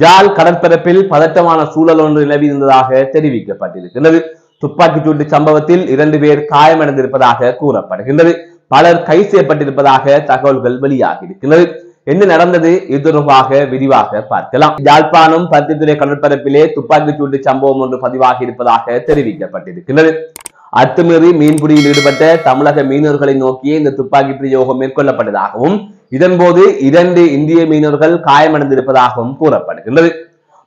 ஜால் கடற்பரப்பில் பதட்டமான சூழல் ஒன்று நிலவி இருந்ததாக தெரிவிக்கப்பட்டிருக்கிறது துப்பாக்கிச் சூட்டு சம்பவத்தில் இரண்டு பேர் காயமடைந்திருப்பதாக கூறப்படுகின்றது. பலர் கைது செய்யப்பட்டிருப்பதாக தகவல்கள் வெளியாகி இருக்கிறது என்ன நடந்தது இது தொடர்பாக விரிவாக பார்க்கலாம். யாழ்ப்பாணம் பருத்தித்துறை கடற்பரப்பிலே துப்பாக்கிச் சூட்டு சம்பவம் ஒன்று பதிவாகி இருப்பதாக தெரிவிக்கப்பட்டிருக்கிறது அத்துமீறி மீன்பிடியில் ஈடுபட்ட தமிழக மீனவர்களை நோக்கியே இந்த துப்பாக்கி பிரயோகம் மேற்கொள்ளப்பட்டதாகவும் இதன்போது இரண்டு இந்திய மீனவர்கள் காயமடைந்திருப்பதாகவும் கூறப்படுகின்றது.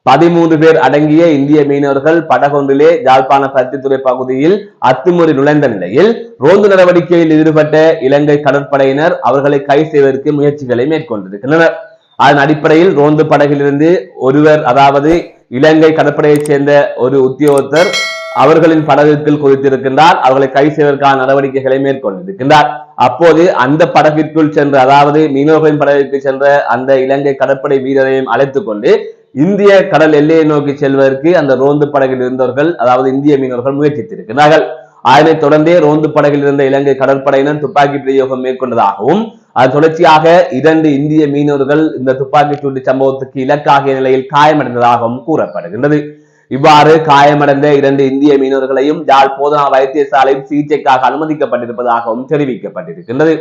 பதிமூன்று பேர் அடங்கிய இந்திய மீனவர்கள் படகொன்றிலே யாழ்ப்பாண பருத்தித்துறை பகுதியில் அத்துமுறை நுழைந்த நிலையில் ரோந்து நடவடிக்கையில் ஈடுபட்ட இலங்கை கடற்படையினர் அவர்களை கைது செய்வதற்கு முயற்சிகளை மேற்கொண்டிருக்கின்றனர். அதன் அடிப்படையில் ரோந்து படகிலிருந்து ஒருவர் அதாவது இலங்கை கடற்படையைச் சேர்ந்த ஒரு உத்தியோகத்தர் அவர்களின் படகுக்குள் குதித்திருக்கின்றார். அவர்களை கை செய்வதற்கான நடவடிக்கைகளை மேற்கொண்டிருக்கின்றார். அப்போது அந்த படகிற்குள் சென்ற அதாவது மீனவர்களின் படகிற்கு சென்ற அந்த இலங்கை கடற்படை வீரரையும் அழைத்துக் கொண்டு இந்திய கடல் எல்லையை நோக்கி செல்வதற்கு அந்த ரோந்து படகில் இருந்தவர்கள் அதாவது இந்திய மீனவர்கள் முயற்சித்திருக்கிறார்கள். அதனைத் தொடர்ந்தே ரோந்து படகில் இருந்த இலங்கை கடற்படையினர் துப்பாக்கி பிரயோகம் மேற்கொண்டதாகவும் அது தொடர்ச்சியாக இரண்டு இந்திய மீனவர்கள் இந்த துப்பாக்கி சூட்டு சம்பவத்துக்கு இலக்காகிய நிலையில் காயமடைந்ததாகவும் கூறப்படுகின்றது. இவ்வாறு காயமடைந்த இரண்டு இந்திய மீனவர்களையும் யாழ் போதனா வைத்தியசாலையில் சிகிச்சைக்காக அனுமதிக்கப்பட்டிருப்பதாகவும் தெரிவிக்கப்பட்டிருக்கின்றது.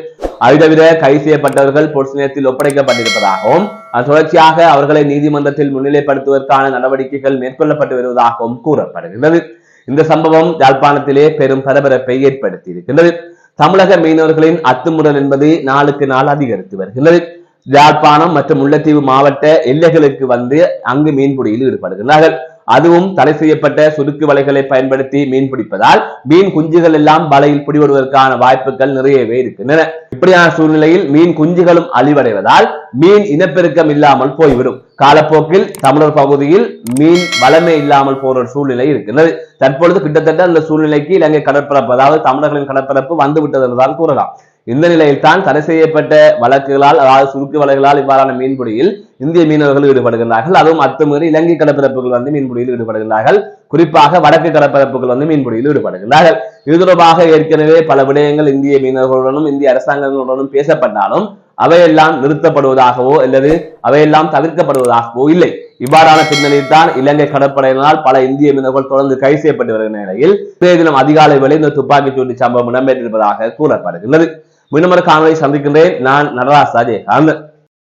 அது தவிர கைது செய்யப்பட்டவர்கள் பொலிஸ் ஒப்படைக்கப்பட்டிருப்பதாகவும் தொடர்ச்சியாக அவர்களை நீதிமன்றத்தில் முன்னிலைப்படுத்துவதற்கான நடவடிக்கைகள் மேற்கொள்ளப்பட்டு வருவதாகவும் கூறப்படுகின்றது. இந்த சம்பவம் யாழ்ப்பாணத்திலே பெரும் பரபரப்பை ஏற்படுத்தி இருக்கின்றது தமிழக மீனவர்களின் அத்துமுறல் என்பது நாளுக்கு நாள் அதிகரித்து வருகின்றது. யாழ்ப்பாணம் மற்றும் முல்லைத்தீவு மாவட்ட எல்லைகளுக்கு வந்து அங்கு மீன்பிடியில் ஈடுபடுகின்றார்கள். அதுவும் தடை செய்யப்பட்ட சுருக்கு வலைகளை பயன்படுத்தி மீன் பிடிப்பதால் மீன் குஞ்சுகள் எல்லாம் வலையில் பிடிபடுவதற்கான வாய்ப்புகள் நிறையவே இருக்கின்றன. இப்படியான சூழ்நிலையில் மீன் குஞ்சுகளும் அழிவடைவதால் மீன் இனப்பெருக்கம் இல்லாமல் போய்விடும். காலப்போக்கில் தமிழர் பகுதியில் மீன் வளமே இல்லாமல் போற ஒரு சூழ்நிலை இருக்கிறது தற்பொழுது கிட்டத்தட்ட அந்த சூழ்நிலைக்கு இலங்கை கடற்பரப்பு அதாவது தமிழர்களின் கடற்பரப்பு வந்து விட்டது என்றுதான் கூறலாம். இந்த நிலையில் தான் தடை செய்யப்பட்ட வழக்குகளால் அதாவது சுருக்கு வலைகளால் இவ்வாறான மீன்பிடியில் இந்திய மீனவர்கள் ஈடுபடுகின்றார்கள். அதுவும் அத்துமீறி இலங்கை கடற்பரப்புகள் வந்து மீன்பிடியில் ஈடுபடுகின்றார்கள். குறிப்பாக வடக்கு கடற்பரப்புகள் வந்து மீன்பிடியில் ஈடுபடுகின்றார்கள். இது தொடர்பாக ஏற்கனவே பல விடயங்கள் இந்திய மீனவர்களுடனும் இந்திய அரசாங்கங்களுடனும் பேசப்பட்டாலும் அவையெல்லாம் நிறுத்தப்படுவதாகவோ அல்லது அவையெல்லாம் தவிர்க்கப்படுவதாகவோ இல்லை. இவ்வாறான பின்னணியில் தான் இலங்கை கடற்படையினால் பல இந்திய மீனவர்கள் தொடர்ந்து கைது செய்யப்பட்டு வருகிற நிலையில் இன்றைய தினம் அதிகாலை வேளை இந்த துப்பாக்கிச் சூட்டு சம்பவம் இடம்பெற்றிருப்பதாக கூறப்படுகின்றது. மீனவர் காணொலி சந்திக்கின்றேன். நான் நடராஜ் அஜயகாந்தன்